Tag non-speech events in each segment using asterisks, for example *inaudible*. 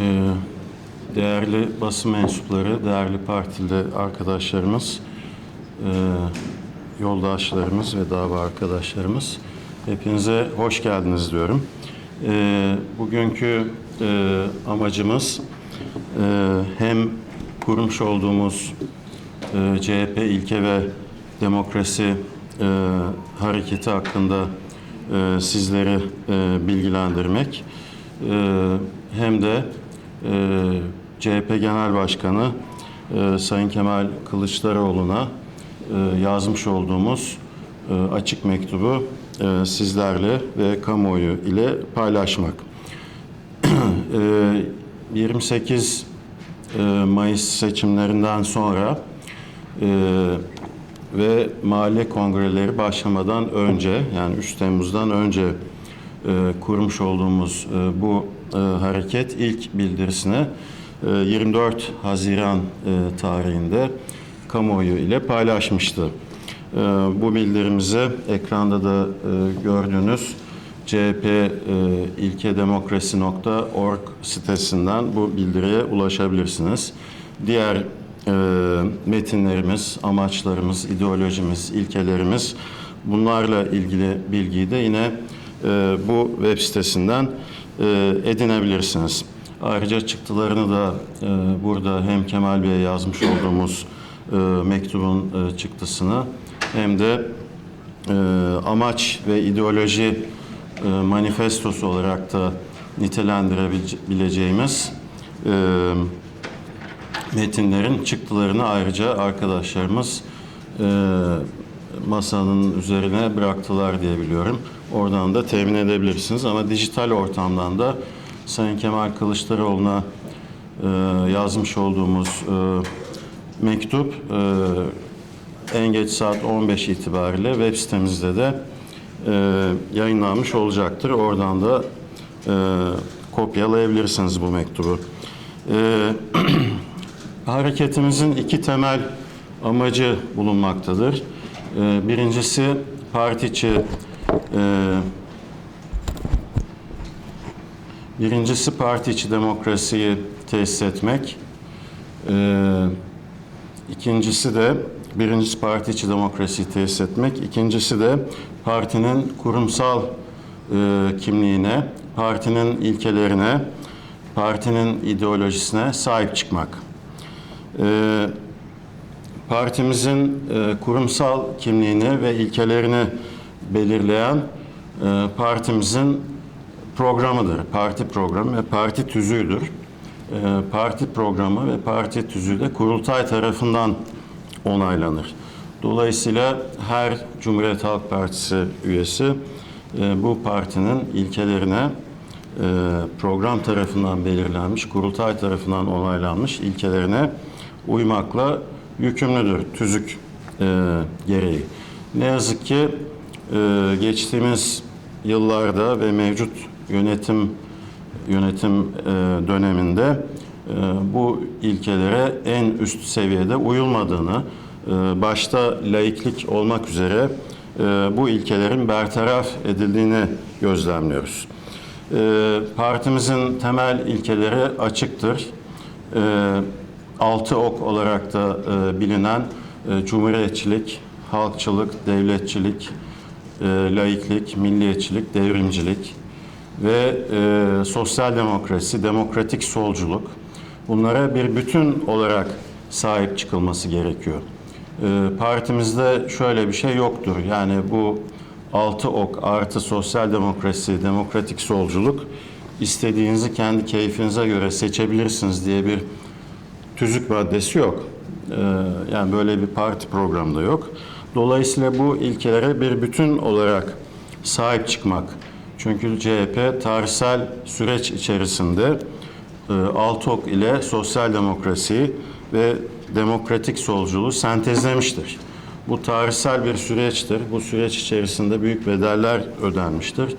Ee, Değerli basın mensupları, değerli partili arkadaşlarımız, e, yoldaşlarımız ve dava arkadaşlarımız, hepinize hoş geldiniz diyorum. Ee, Bugünkü e, amacımız e, hem kurmuş olduğumuz e, CHP ilke ve demokrasi hareketi hakkında sizleri bilgilendirmek hem de e, CHP Genel Başkanı e, Sayın Kemal Kılıçdaroğlu'na e, yazmış olduğumuz açık mektubu sizlerle ve kamuoyu ile paylaşmak. *clears throat* E, 28 e, Mayıs seçimlerinden sonra ve mahalle kongreleri başlamadan önce yani 3 Temmuz'dan önce kurmuş olduğumuz e, bu e, hareket ilk bildirisini e, 24 Haziran e, tarihinde kamuoyu ile paylaşmıştı. E, bu bildirimizi ekranda da e, gördüğünüz CHP e, ilkedemokrasi.org sitesinden bu bildiriye ulaşabilirsiniz. Diğer e, metinlerimiz, amaçlarımız, ideolojimiz, ilkelerimiz bunlarla ilgili bilgiyi de yine e, bu web sitesinden e, edinebilirsiniz. Ayrıca çıktılarını da e, burada hem Kemal Bey'e yazmış olduğumuz e, mektubun çıktısını hem de amaç ve ideoloji manifestosu olarak da nitelendirebileceğimiz metinlerin çıktılarını ayrıca arkadaşlarımız masanın üzerine bıraktılar diye biliyorum. Oradan da temin edebilirsiniz ama dijital ortamdan da Sayın Kemal Kılıçdaroğlu'na e, yazmış olduğumuz e, mektup e, en geç saat 15 itibariyle web sitemizde de e, yayınlanmış olacaktır. Oradan da e, kopyalayabilirsiniz bu mektubu. E, *clears throat* hareketimizin iki temel amacı bulunmaktadır. E, birincisi parti içi e, birincisi parti içi demokrasiyi tesis etmek. E, ikincisi de birincisi parti içi demokrasiyi tesis etmek. İkincisi de partinin kurumsal e, kimliğine, partinin ilkelerine, partinin ideolojisine sahip çıkmak. E, partimizin e, kurumsal kimliğini ve ilkelerini belirleyen e, partimizin programıdır. Parti programı ve parti tüzüğüdür. E, parti programı ve parti tüzüğü de kurultay tarafından onaylanır. Dolayısıyla her Cumhuriyet Halk Partisi üyesi e, bu partinin ilkelerine e, program tarafından belirlenmiş, kurultay tarafından onaylanmış ilkelerine uymakla yükümlüdür tüzük e, gereği. Ne yazık ki e, geçtiğimiz yıllarda ve mevcut yönetim yönetim e, döneminde e, bu ilkelere en üst seviyede uyulmadığını, e, başta laiklik olmak üzere bu ilkelerin bertaraf edildiğini gözlemliyoruz. Partimizin temel ilkeleri açıktır. Altı ok olarak da bilinen cumhuriyetçilik, halkçılık, devletçilik, e, laiklik, milliyetçilik, devrimcilik ve e, sosyal demokrasi, demokratik solculuk bunlara bir bütün olarak sahip çıkılması gerekiyor. E, partimizde şöyle bir şey yoktur. Yani bu altı ok artı sosyal demokrasi, demokratik solculuk istediğinizi kendi keyfinize göre seçebilirsiniz diye bir tüzük maddesi yok. Ee, yani böyle bir parti programda yok. Dolayısıyla bu ilkelere bir bütün olarak sahip çıkmak. Çünkü CHP tarihsel süreç içerisinde e, Altok ile sosyal demokrasiyi ve demokratik solculuğu sentezlemiştir. Bu tarihsel bir süreçtir. Bu süreç içerisinde büyük bedeller ödenmiştir.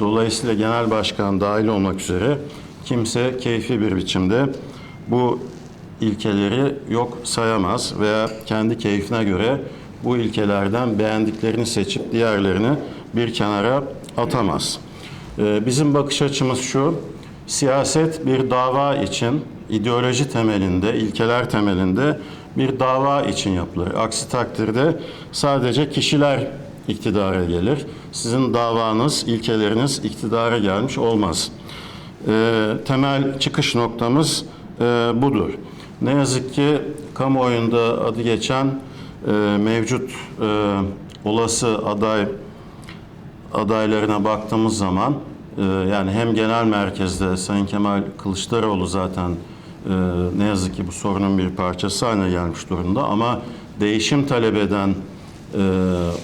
Dolayısıyla genel başkan dahil olmak üzere kimse keyfi bir biçimde bu ilkeleri yok sayamaz veya kendi keyfine göre bu ilkelerden beğendiklerini seçip diğerlerini bir kenara atamaz. Ee, Bizim bakış açımız şu, siyaset bir dava için ideoloji temelinde, ilkeler temelinde bir dava için yapılır. Aksi takdirde sadece kişiler iktidara gelir. Sizin davanız, ilkeleriniz iktidara gelmiş olmaz. Ee, temel çıkış noktamız e, budur. Ne yazık ki kamuoyunda adı geçen e, mevcut e, olası aday adaylarına baktığımız zaman e, yani hem genel merkezde Sayın Kemal Kılıçdaroğlu zaten e, ne yazık ki bu sorunun bir parçası haline gelmiş durumda ama değişim talep eden e,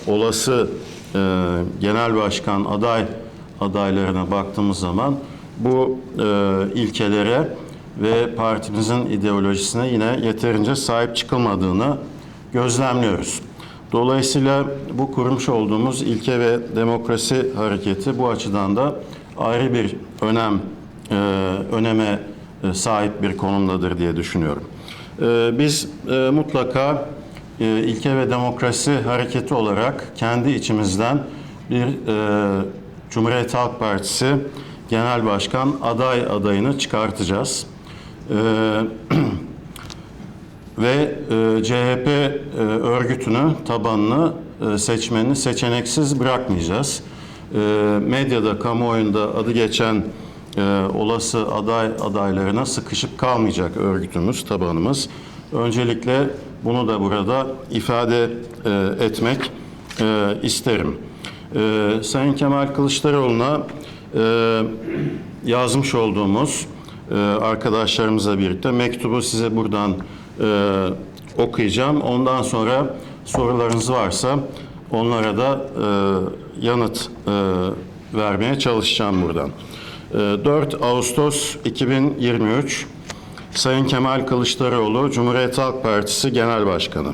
olası e, genel başkan aday adaylarına baktığımız zaman bu e, ilkelere ve partimizin ideolojisine yine yeterince sahip çıkılmadığını gözlemliyoruz. Dolayısıyla bu kurmuş olduğumuz ilke ve demokrasi hareketi bu açıdan da ayrı bir önem e, öneme e, sahip bir konumdadır diye düşünüyorum. E, biz e, mutlaka e, ilke ve demokrasi hareketi olarak kendi içimizden bir e, Cumhuriyet Halk Partisi Genel Başkan aday adayını çıkartacağız. E, *clears throat* ve e, CHP e, örgütünü, tabanını, e, seçmenini seçeneksiz bırakmayacağız. E, medyada, kamuoyunda adı geçen olası aday adaylarına sıkışıp kalmayacak örgütümüz, tabanımız. Öncelikle bunu da burada ifade etmek isterim. E, Sayın Kemal Kılıçdaroğlu'na yazmış olduğumuz e, arkadaşlarımızla birlikte mektubu size buradan e, okuyacağım. Ondan sonra sorularınız varsa onlara da e, yanıt e, vermeye çalışacağım buradan. E, 4 Ağustos 2023 Sayın Kemal Kılıçdaroğlu Cumhuriyet Halk Partisi Genel Başkanı.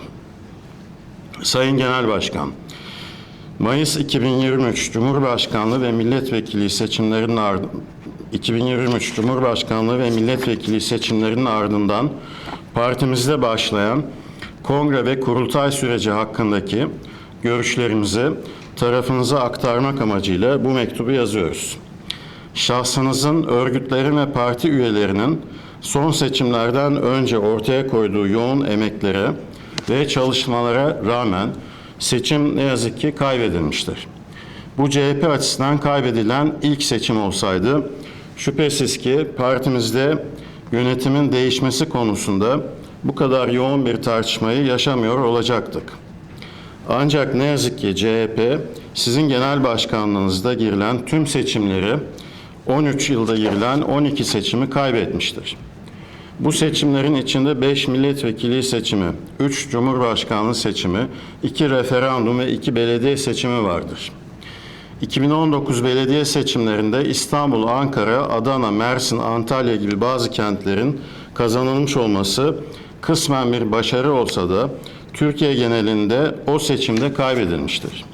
Sayın Genel Başkan, Mayıs 2023 Cumhurbaşkanlığı ve milletvekili seçimlerinin ardından 2023 Cumhurbaşkanlığı ve milletvekili seçimlerinin ardından partimizde başlayan kongre ve kurultay süreci hakkındaki görüşlerimizi tarafınıza aktarmak amacıyla bu mektubu yazıyoruz. Şahsınızın, örgütlerin ve parti üyelerinin son seçimlerden önce ortaya koyduğu yoğun emeklere ve çalışmalara rağmen seçim ne yazık ki kaybedilmiştir. Bu CHP açısından kaybedilen ilk seçim olsaydı şüphesiz ki partimizde yönetimin değişmesi konusunda bu kadar yoğun bir tartışmayı yaşamıyor olacaktık. Ancak ne yazık ki CHP sizin genel başkanlığınızda girilen tüm seçimleri 13 yılda girilen 12 seçimi kaybetmiştir. Bu seçimlerin içinde 5 milletvekili seçimi, 3 cumhurbaşkanlığı seçimi, 2 referandum ve 2 belediye seçimi vardır. 2019 belediye seçimlerinde İstanbul, Ankara, Adana, Mersin, Antalya gibi bazı kentlerin kazanılmış olması kısmen bir başarı olsa da Türkiye genelinde o seçimde kaybedilmiştir.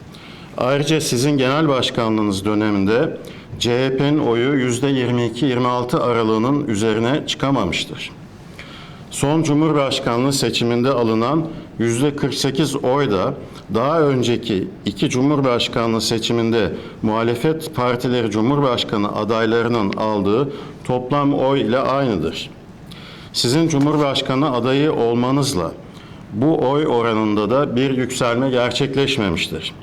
Ayrıca sizin genel başkanlığınız döneminde CHP'nin oyu %22-26 aralığının üzerine çıkamamıştır. Son Cumhurbaşkanlığı seçiminde alınan %48 oy da daha önceki iki Cumhurbaşkanlığı seçiminde muhalefet partileri Cumhurbaşkanı adaylarının aldığı toplam oy ile aynıdır. Sizin Cumhurbaşkanı adayı olmanızla bu oy oranında da bir yükselme gerçekleşmemiştir.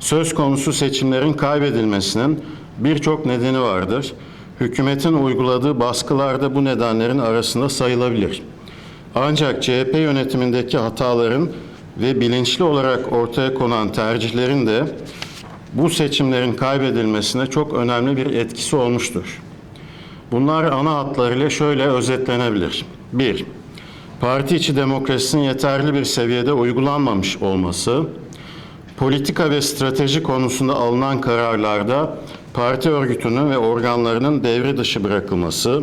Söz konusu seçimlerin kaybedilmesinin birçok nedeni vardır. Hükümetin uyguladığı baskılar da bu nedenlerin arasında sayılabilir. Ancak CHP yönetimindeki hataların ve bilinçli olarak ortaya konan tercihlerin de bu seçimlerin kaybedilmesine çok önemli bir etkisi olmuştur. Bunlar ana hatlarıyla şöyle özetlenebilir. 1. Parti içi demokrasinin yeterli bir seviyede uygulanmamış olması, politika ve strateji konusunda alınan kararlarda parti örgütünün ve organlarının devre dışı bırakılması,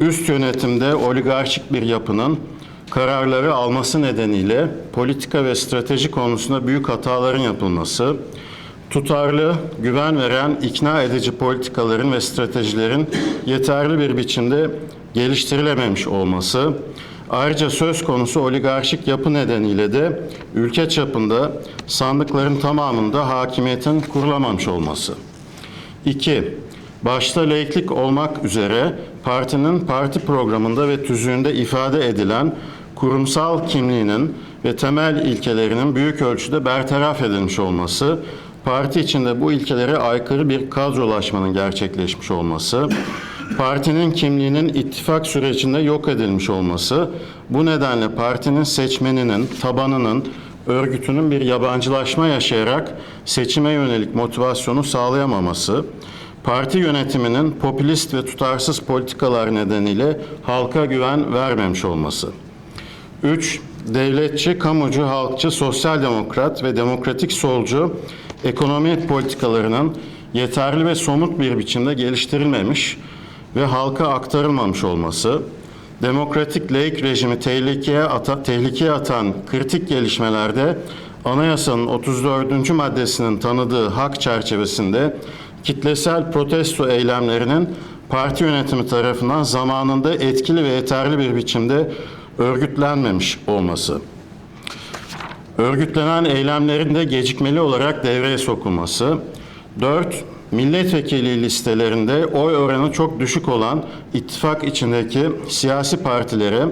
üst yönetimde oligarşik bir yapının kararları alması nedeniyle politika ve strateji konusunda büyük hataların yapılması, tutarlı, güven veren, ikna edici politikaların ve stratejilerin yeterli bir biçimde geliştirilememiş olması, ayrıca söz konusu oligarşik yapı nedeniyle de ülke çapında sandıkların tamamında hakimiyetin kurulamamış olması. 2. başta laiklik olmak üzere partinin parti programında ve tüzüğünde ifade edilen kurumsal kimliğinin ve temel ilkelerinin büyük ölçüde bertaraf edilmiş olması, parti içinde bu ilkelere aykırı bir kadrolaşmanın gerçekleşmiş olması, partinin kimliğinin ittifak sürecinde yok edilmiş olması, bu nedenle partinin seçmeninin, tabanının, örgütünün bir yabancılaşma yaşayarak seçime yönelik motivasyonu sağlayamaması, parti yönetiminin popülist ve tutarsız politikalar nedeniyle halka güven vermemiş olması. 3. Devletçi, kamucu, halkçı, sosyal demokrat ve demokratik solcu ekonomi politikalarının yeterli ve somut bir biçimde geliştirilmemiş ve halka aktarılmamış olması, demokratik laik rejimi tehlikeye, ata, tehlikeye atan kritik gelişmelerde anayasanın 34. maddesinin tanıdığı hak çerçevesinde kitlesel protesto eylemlerinin parti yönetimi tarafından zamanında etkili ve yeterli bir biçimde örgütlenmemiş olması. Örgütlenen eylemlerin de gecikmeli olarak devreye sokulması. 4. Milletvekili listelerinde oy oranı çok düşük olan ittifak içindeki siyasi partilere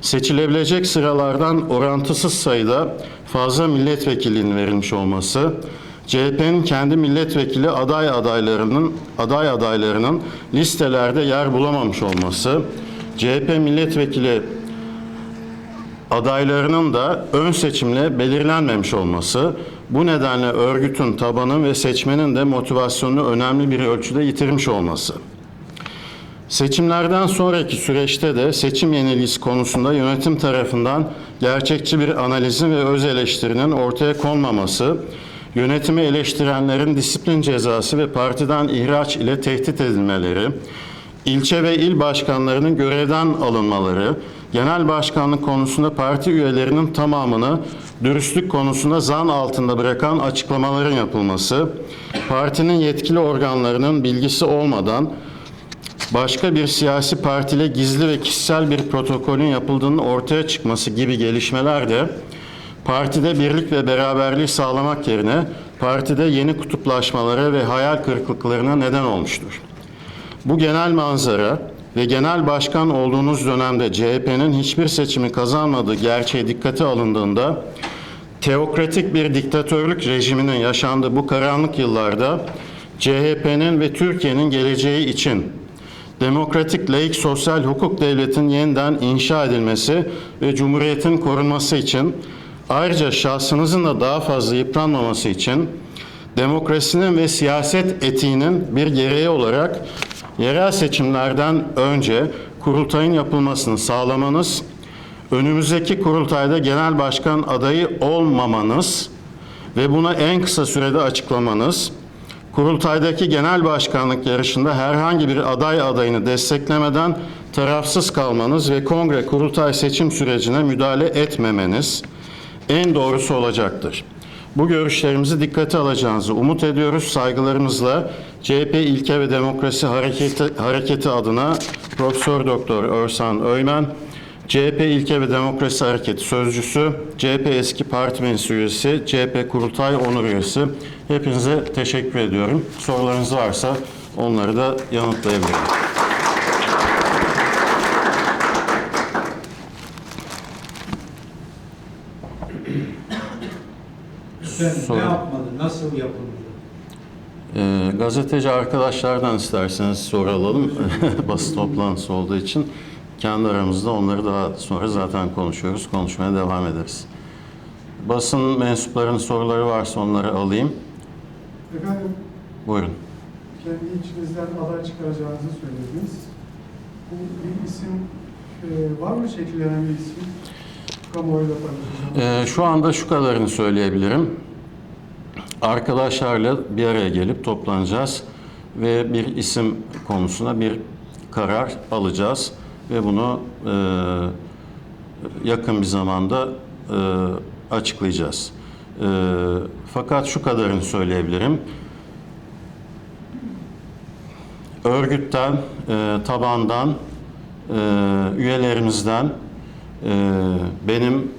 seçilebilecek sıralardan orantısız sayıda fazla milletvekilinin verilmiş olması, CHP'nin kendi milletvekili aday adaylarının aday adaylarının listelerde yer bulamamış olması, CHP milletvekili adaylarının da ön seçimle belirlenmemiş olması, bu nedenle örgütün tabanı ve seçmenin de motivasyonunu önemli bir ölçüde yitirmiş olması. Seçimlerden sonraki süreçte de seçim yenilgisi konusunda yönetim tarafından gerçekçi bir analizin ve öz eleştirinin ortaya konmaması, yönetimi eleştirenlerin disiplin cezası ve partiden ihraç ile tehdit edilmeleri, ilçe ve il başkanlarının görevden alınmaları, genel başkanlık konusunda parti üyelerinin tamamını dürüstlük konusunda zan altında bırakan açıklamaların yapılması, partinin yetkili organlarının bilgisi olmadan başka bir siyasi partiyle gizli ve kişisel bir protokolün yapıldığının ortaya çıkması gibi gelişmeler de partide birlik ve beraberliği sağlamak yerine partide yeni kutuplaşmalara ve hayal kırıklıklarına neden olmuştur. Bu genel manzara ve genel başkan olduğunuz dönemde CHP'nin hiçbir seçimi kazanmadığı gerçeği dikkate alındığında teokratik bir diktatörlük rejiminin yaşandığı bu karanlık yıllarda CHP'nin ve Türkiye'nin geleceği için demokratik, laik, sosyal hukuk devletin yeniden inşa edilmesi ve cumhuriyetin korunması için ayrıca şahsınızın da daha fazla yıpranmaması için demokrasinin ve siyaset etiğinin bir gereği olarak yerel seçimlerden önce kurultayın yapılmasını sağlamanız, önümüzdeki kurultayda genel başkan adayı olmamanız ve bunu en kısa sürede açıklamanız, kurultaydaki genel başkanlık yarışında herhangi bir aday adayını desteklemeden tarafsız kalmanız ve kongre kurultay seçim sürecine müdahale etmemeniz en doğrusu olacaktır. Bu görüşlerimizi dikkate alacağınızı umut ediyoruz. Saygılarımızla CHP İlke ve Demokrasi Hareketi, Hareketi adına Profesör Doktor Örsan Öymen, CHP İlke ve Demokrasi Hareketi Sözcüsü, CHP eski parti meclis üyesi, CHP Kurultay Onur Üyesi. Hepinize teşekkür ediyorum. Sorularınız varsa onları da yanıtlayabilirim. Sen Sonra- ne yapmalı, nasıl yapılmalı? Ee, gazeteci arkadaşlardan isterseniz soru alalım. *laughs* Basın toplantısı olduğu için kendi aramızda onları daha sonra zaten konuşuyoruz. Konuşmaya devam ederiz. Basın mensuplarının soruları varsa onları alayım. Efendim, Buyurun. kendi içinizden aday çıkaracağınızı söylediniz. Bu bir isim e, var mı şekillenen bir isim? Kamuoyuyla paylaşacağım. Ee, şu anda şu kadarını söyleyebilirim. Arkadaşlarla bir araya gelip toplanacağız ve bir isim konusuna bir karar alacağız ve bunu e, yakın bir zamanda e, açıklayacağız. E, fakat şu kadarını söyleyebilirim. Örgütten, e, tabandan, e, üyelerimizden e, benim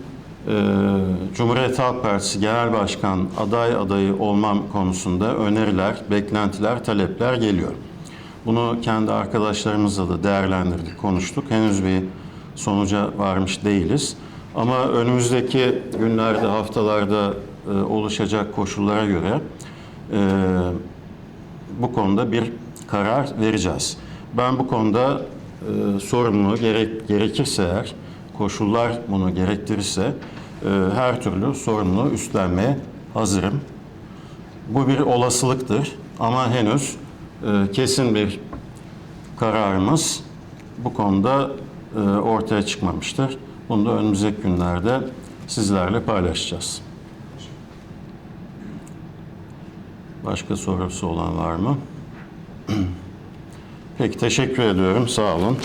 Cumhuriyet Halk Partisi Genel Başkan aday adayı olmam konusunda öneriler, beklentiler, talepler geliyor. Bunu kendi arkadaşlarımızla da değerlendirdik, konuştuk. Henüz bir sonuca varmış değiliz. Ama önümüzdeki günlerde, haftalarda e, oluşacak koşullara göre e, bu konuda bir karar vereceğiz. Ben bu konuda e, sorumlu gerek, gerekirse eğer, koşullar bunu gerektirirse e, her türlü sorumluluğu üstlenmeye hazırım. Bu bir olasılıktır ama henüz e, kesin bir kararımız bu konuda e, ortaya çıkmamıştır. Bunu da önümüzdeki günlerde sizlerle paylaşacağız. Başka sorusu olan var mı? *clears throat* Peki teşekkür ediyorum. Sağ olun.